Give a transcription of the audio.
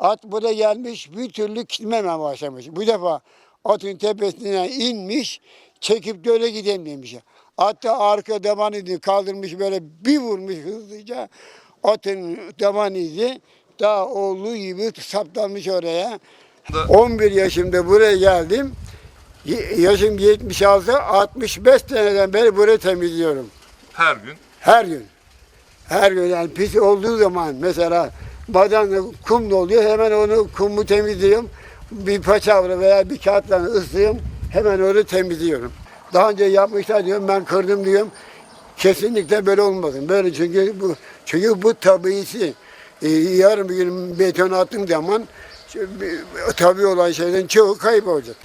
At buraya gelmiş bir türlü gitmemeye başlamış. Bu defa atın tepesine inmiş çekip demiş. At da arka daman izi kaldırmış böyle bir vurmuş hızlıca. Atın daman izi daha olduğu gibi saplanmış oraya. 11 yaşımda buraya geldim. Yaşım 76, 65 seneden beri burayı temizliyorum. Her gün. Her gün. Her gün yani pis olduğu zaman mesela badan kum doluyor hemen onu kumu temizliyorum. Bir paçavra veya bir kağıtla ıslıyorum hemen onu temizliyorum. Daha önce yapmışlar diyorum ben kırdım diyorum. Kesinlikle böyle olmasın. Böyle çünkü bu çünkü bu tabiisi. Ee, yarın bir gün beton attığım zaman tabii olan şeylerin çoğu kaybolacak.